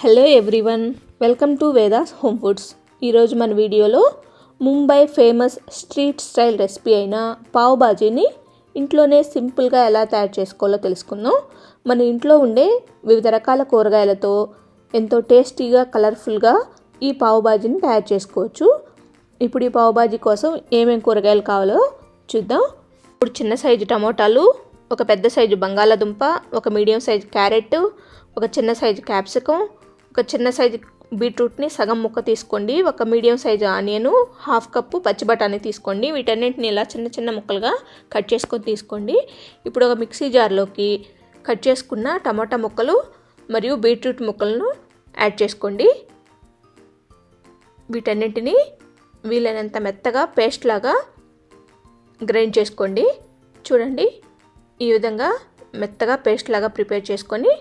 Hello everyone welcome to Vedas home foods ఈరోజు మన వీడియోలో Mumbai famous street style recipe అయిన పావ్ బాజీని ఇంట్లోనే సింపుల్గా ఎలా తయారు చేసుకోవాలో తెలుసుకుందాం. మన ఇంట్లో ఉండే వివిధ రకాల కూరగాయలతో ఎంతో టేస్టీగా కలర్ఫుల్గా ఈ పావ్ బాజీని తయారు చేసుకోవచ్చు. ఇప్పుడు ఈ పావ్ బాజీ కోసం ఏమేమి కూరగాయలు కావాలో చూద్దాం. ఇప్పుడు చిన్న సైజు టమోటాలు ఒక పెద్ద సైజు బంగాళాదుంప ఒక మీడియం సైజు క్యారెట్ ఒక చిన్న సైజు క్యాప్సికం ఒక చిన్న సైజు బీట్రూట్ని సగం ముక్క తీసుకోండి ఒక medium size onion half cup పచ్చి బఠానీ తీసుకోండి వీటన్నింటిని ఇలా చిన్న చిన్న ముక్కలుగా కట్ చేసుకొని తీసుకోండి. ఇప్పుడు ఒక మిక్సీ జార్లోకి కట్ చేసుకున్న టమాటా ముక్కలు మరియు బీట్రూట్ ముక్కలను యాడ్ చేసుకోండి. వీటన్నింటినీ వీలైనంత మెత్తగా పేస్ట్ లాగా గ్రైండ్ చేసుకోండి. చూడండి ఈ విధంగా మెత్తగా పేస్ట్ లాగా ప్రిపేర్ చేసుకొని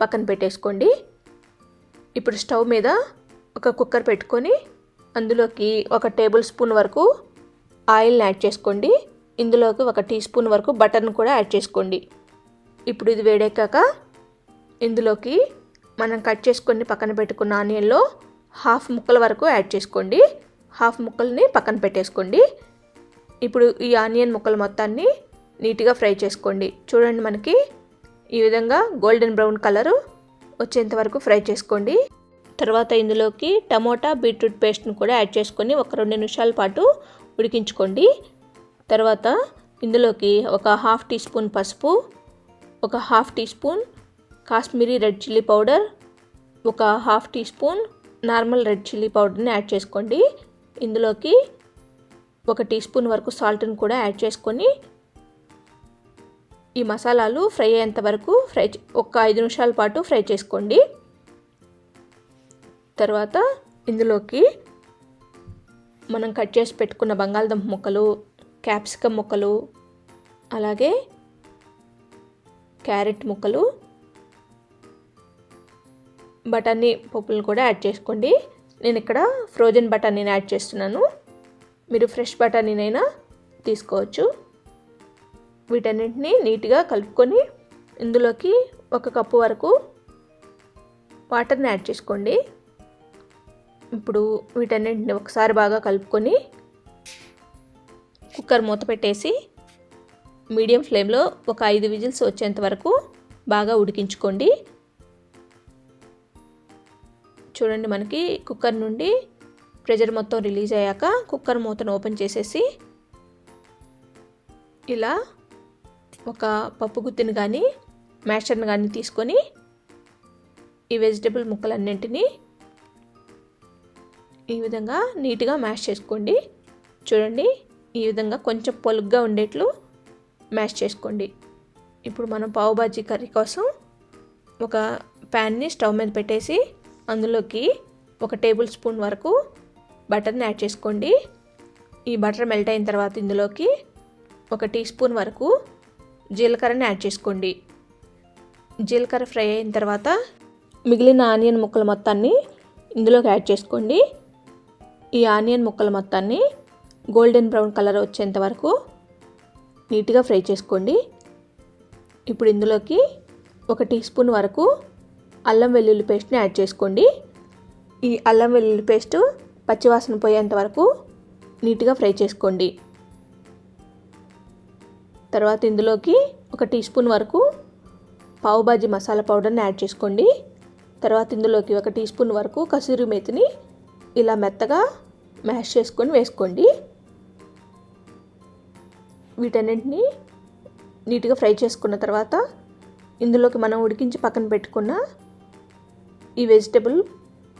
పక్కన పెట్టేసుకోండి. ఇప్పుడు స్టవ్ మీద ఒక కుక్కర్ పెట్టుకొని అందులోకి ఒక టేబుల్ స్పూన్ వరకు ఆయిల్ని యాడ్ చేసుకోండి. ఇందులోకి ఒక టీ స్పూన్ వరకు బటర్ను కూడా యాడ్ చేసుకోండి. ఇప్పుడు ఇది వేడెక్కాక ఇందులోకి మనం కట్ చేసుకొని పక్కన పెట్టుకున్న ఆనియన్లో హాఫ్ ముక్కల వరకు యాడ్ చేసుకోండి. హాఫ్ ముక్కల్ని పక్కన పెట్టేసుకోండి. ఇప్పుడు ఈ ఆనియన్ ముక్కలు మొత్తాన్ని నీట్గా ఫ్రై చేసుకోండి. చూడండి మనకి ఈ విధంగా గోల్డెన్ బ్రౌన్ కలరు వచ్చేంత వరకు ఫ్రై చేసుకోండి. తర్వాత ఇందులోకి టమోటా బీట్రూట్ పేస్ట్ని కూడా యాడ్ చేసుకొని ఒక రెండు నిమిషాల పాటు ఉడికించుకోండి. తర్వాత ఇందులోకి ఒక హాఫ్ టీ స్పూన్ పసుపు ఒక half teaspoon Kashmiri red chilli powder ఒక half teaspoon normal red chilli పౌడర్ని యాడ్ చేసుకోండి. ఇందులోకి ఒక టీ స్పూన్ వరకు సాల్ట్ని కూడా యాడ్ చేసుకొని ఈ మసాలాలు ఫ్రై అయ్యేంత వరకు ఫ్రై ఒక ఐదు నిమిషాల పాటు ఫ్రై చేసుకోండి. తర్వాత ఇందులోకి మనం కట్ చేసి పెట్టుకున్న బంగాళదుంప ముక్కలు క్యాప్సికమ్ ముక్కలు అలాగే క్యారెట్ ముక్కలు బఠానీ పప్పులను కూడా యాడ్ చేసుకోండి. నేను ఇక్కడ ఫ్రోజన్ బఠానీని యాడ్ చేస్తున్నాను. మీరు ఫ్రెష్ బఠానీనైనా తీసుకోవచ్చు. వీటన్నింటినీ నీట్గా కలుపుకొని ఇందులోకి ఒక కప్పు వరకు వాటర్ని యాడ్ చేసుకోండి. ఇప్పుడు వీటన్నింటిని ఒకసారి బాగా కలుపుకొని కుక్కర్ మూత పెట్టేసి మీడియం ఫ్లేమ్లో ఒక ఐదు విజిల్స్ వచ్చేంత వరకు బాగా ఉడికించుకోండి. చూడండి మనకి కుక్కర్ నుండి ప్రెషర్ మొత్తం రిలీజ్ అయ్యాక కుక్కర్ మూతను ఓపెన్ చేసేసి ఇలా ఒక పప్పు గుత్తిని కానీ మ్యాషర్ని కానీ తీసుకొని ఈ వెజిటేబుల్ ముక్కలన్నింటినీ ఈ విధంగా నీట్గా మ్యాష్ చేసుకోండి. చూడండి ఈ విధంగా కొంచెం పొలుగ్గా ఉండేట్లు మ్యాష్ చేసుకోండి. ఇప్పుడు మనం పావు బాజీ కర్రీ కోసం ఒక ప్యాన్ని స్టవ్ మీద పెట్టేసి అందులోకి ఒక టేబుల్ స్పూన్ వరకు బటర్ని యాడ్ చేసుకోండి. ఈ బటర్ మెల్ట్ అయిన తర్వాత ఇందులోకి ఒక టీ స్పూన్ వరకు జీలకర్రని యాడ్ చేసుకోండి. జీలకర్ర ఫ్రై అయిన తర్వాత మిగిలిన ఆనియన్ ముక్కల మొత్తాన్ని ఇందులోకి యాడ్ చేసుకోండి. ఈ ఆనియన్ ముక్కల మొత్తాన్ని గోల్డెన్ బ్రౌన్ కలర్ వచ్చేంత వరకు నీట్గా ఫ్రై చేసుకోండి. ఇప్పుడు ఇందులోకి ఒక టీ స్పూన్ వరకు అల్లం వెల్లుల్లి పేస్ట్ని యాడ్ చేసుకోండి. ఈ అల్లం వెల్లుల్లి పేస్ట్ పచ్చివాసన పోయేంత వరకు నీట్గా ఫ్రై చేసుకోండి. తర్వాత ఇందులోకి ఒక టీ స్పూన్ వరకు పావుబాజీ మసాలా పౌడర్ని యాడ్ చేసుకోండి. తర్వాత ఇందులోకి ఒక టీ స్పూన్ వరకు కసూరి మేతిని ఇలా మెత్తగా మ్యాష్ చేసుకొని వేసుకోండి. వీటన్నింటినీ నీట్గా ఫ్రై చేసుకున్న తర్వాత ఇందులోకి మనం ఉడికించి పక్కన పెట్టుకున్న ఈ వెజిటబుల్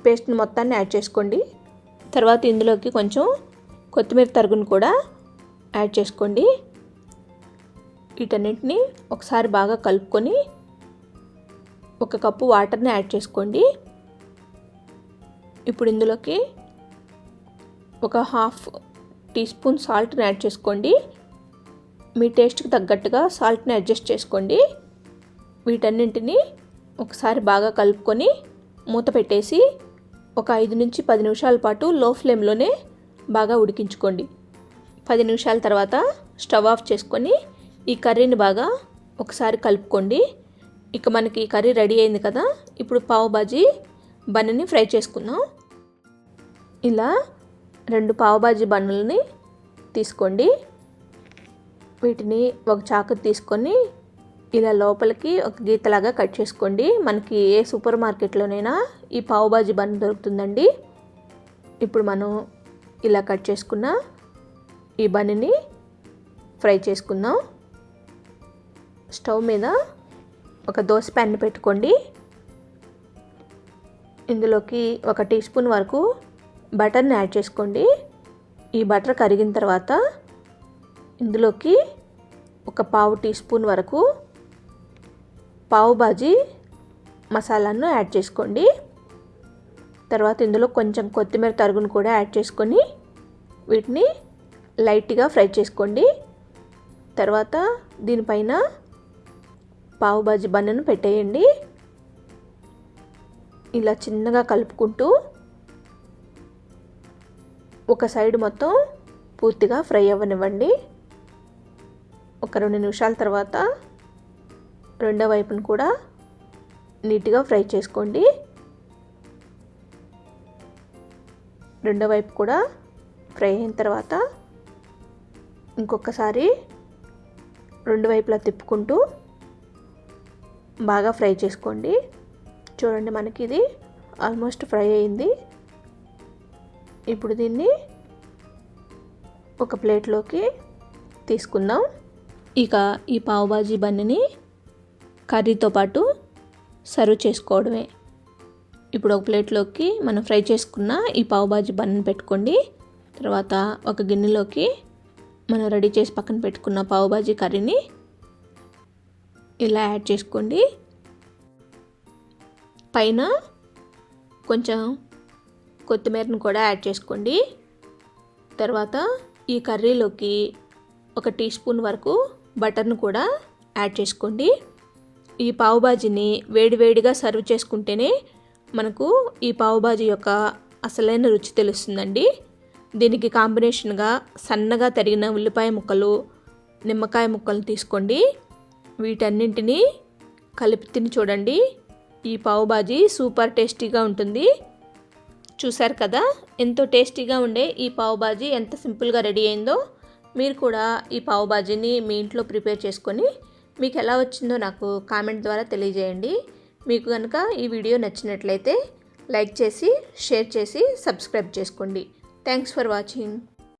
పేస్ట్ని మొత్తాన్ని యాడ్ చేసుకోండి. తర్వాత ఇందులోకి కొంచెం కొత్తిమీర తరుగును కూడా యాడ్ చేసుకోండి. వీటన్నింటిని ఒకసారి బాగా కలుపుకొని ఒక కప్పు వాటర్ని యాడ్ చేసుకోండి. ఇప్పుడు ఇందులోకి ఒక హాఫ్ టీ స్పూన్ సాల్ట్ని యాడ్ చేసుకోండి. మీ టేస్ట్కి తగ్గట్టుగా సాల్ట్ని అడ్జస్ట్ చేసుకోండి. వీటన్నింటినీ ఒకసారి బాగా కలుపుకొని మూత పెట్టేసి ఒక ఐదు నుంచి పది నిమిషాల పాటు లో ఫ్లేమ్లోనే బాగా ఉడికించుకోండి. పది నిమిషాల తర్వాత స్టవ్ ఆఫ్ చేసుకొని ఈ కర్రీని బాగా ఒకసారి కలుపుకోండి. ఇక మనకి కర్రీ రెడీ అయింది కదా. ఇప్పుడు పావు బాజీ బన్నని ఫ్రై చేసుకుందాం. ఇలా రెండు పావుబాజీ బన్నులని తీసుకోండి. వీటిని ఒక చాకు తీసుకొని ఇలా లోపలికి ఒక గీతలాగా కట్ చేసుకోండి. మనకి ఏ సూపర్ మార్కెట్లోనైనా ఈ పావు బాజీ బన్ దొరుకుతుందండి. ఇప్పుడు మనం ఇలా కట్ చేసుకున్న ఈ బన్నుని ఫ్రై చేసుకుందాం. స్టవ్ మీద ఒక దోశ ప్యాన్ పెట్టుకోండి. ఇందులోకి ఒక టీ స్పూన్ వరకు బటర్ని యాడ్ చేసుకోండి. ఈ బటర్ కరిగిన తర్వాత ఇందులోకి ఒక పావు టీ స్పూన్ వరకు పావు బాజీ మసాలాను యాడ్ చేసుకోండి. తర్వాత ఇందులో కొంచెం కొత్తిమీర తరుగును కూడా యాడ్ చేసుకొని వీటిని లైట్గా ఫ్రై చేసుకోండి. తర్వాత దీనిపైన పావు బాజీ బన్నను పెట్టేయండి. ఇలా చిన్నగా కలుపుకుంటూ ఒక సైడ్ మొత్తం పూర్తిగా ఫ్రై అవ్వనివ్వండి. ఒక రెండు నిమిషాల తర్వాత రెండో వైపును కూడా నీట్గా ఫ్రై చేసుకోండి. రెండో వైపు కూడా ఫ్రై అయిన తర్వాత ఇంకొకసారి రెండు వైపులా తిప్పుకుంటూ బాగా ఫ్రై చేసుకోండి. చూడండి మనకి ఇది ఆల్మోస్ట్ ఫ్రై అయింది. ఇప్పుడు దీన్ని ఒక ప్లేట్లోకి తీసుకుందాం. ఇక ఈ పావుబాజీ బన్నీని కర్రీతో పాటు సర్వ్ చేసుకోవడమే. ఇప్పుడు ఒక ప్లేట్లోకి మనం ఫ్రై చేసుకున్న ఈ పావుబాజీ బన్నని పెట్టుకోండి. తర్వాత ఒక గిన్నెలోకి మనం రెడీ చేసి పక్కన పెట్టుకున్న పావుబాజీ కర్రీని ఇలా యాడ్ చేసుకోండి. పైన కొంచెం కొత్తిమీరను కూడా యాడ్ చేసుకోండి. తర్వాత ఈ కర్రీలోకి ఒక టీ స్పూన్ వరకు బటర్ను కూడా యాడ్ చేసుకోండి. ఈ పావుబాజీని వేడివేడిగా సర్వ్ చేసుకుంటేనే మనకు ఈ పావుబాజీ యొక్క అసలైన రుచి తెలుస్తుందండి. దీనికి కాంబినేషన్గా సన్నగా తరిగిన ఉల్లిపాయ ముక్కలు నిమ్మకాయ ముక్కలు తీసుకోండి. వీటన్నింటినీ కలిపి తిని చూడండి. ఈ పావుబాజీ సూపర్ టేస్టీగా ఉంటుంది. చూశారు కదా? ఎంతో టేస్టీగా ఉండే ఈ పావుబాజీ ఎంత సింపుల్గా రెడీ అయిందో. మీరు కూడా ఈ పావుబాజీని మీ ఇంట్లో ప్రిపేర్ చేసుకొని మీకు ఎలా వచ్చిందో నాకు కామెంట్ ద్వారా తెలియజేయండి. మీకు కనుక ఈ వీడియో నచ్చినట్లయితే లైక్ చేసి షేర్ చేసి సబ్స్క్రైబ్ చేసుకోండి. Thanks for watching.